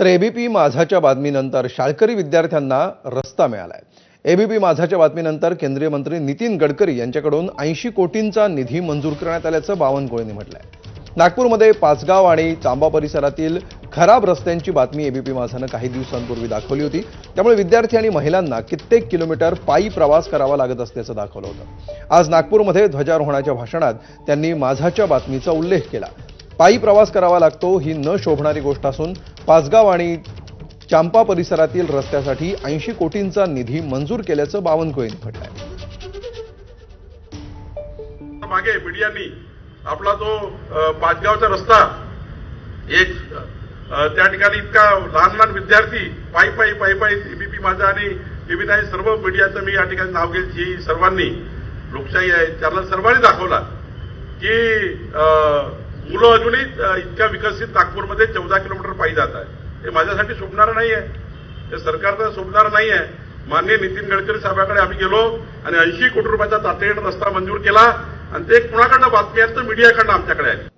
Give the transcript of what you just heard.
तर एबीपी माझाच्या बातमीनंतर शाळकरी विद्यार्थ्यांना रस्ता मिळालाय. एबीपी माझाच्या बातमीनंतर केंद्रीय मंत्री नितीन गडकरी यांच्याकडून ऐंशी कोटींचा निधी मंजूर करण्यात आल्याचं बावनकुळेंनी आहे नागपूरमध्ये पाचगाव आणि चांबा परिसरातील खराब रस्त्यांची बातमी एबीपी माझानं काही दिवसांपूर्वी दाखवली होती. त्यामुळे विद्यार्थी आणि महिलांना कित्येक किलोमीटर पायी प्रवास करावा लागत असल्याचं दाखवलं होतं. आज नागपूरमध्ये ध्वजारोहणाच्या भाषणात त्यांनी माझाच्या बातमीचा उल्लेख केला. पायी प्रवास करावा लागतो ही न शोभणारी गोष्ट असून पाचगाव आणि चांपा परिसरातील रस्त्यासाठी ऐंशी कोटींचा निधी मंजूर केल्याचं बावनकुळेंनी म्हटलंय. मागे मीडियानी आपला जो पाचगावचा रस्ता एक त्या ठिकाणी इतका लहान लहान विद्यार्थी पायी पायी पायी पायी एबीपी माझा आणि एबी नाही सर्व मीडियाचं मी या ठिकाणी नाव घेत जी सर्वांनी लोकशाही आहे त्याला सर्वांनी दाखवला की मुलं अजूनही इतक्या विकसित नागपूरमध्ये चौदा किलोमीटर पायी जात आहे. हे माझ्यासाठी शोभणारं नाही आहे हे सरकारचं शोभणारं नाही आहे माननीय नितीन गडकरी साहेबाकडे आम्ही गेलो आणि ऐंशी कोटी रुपयाचा तातडीनं रस्ता मंजूर केला आणि ते कुणाकडनं बातमी आहेत तर मीडियाकडनं आमच्याकडे आली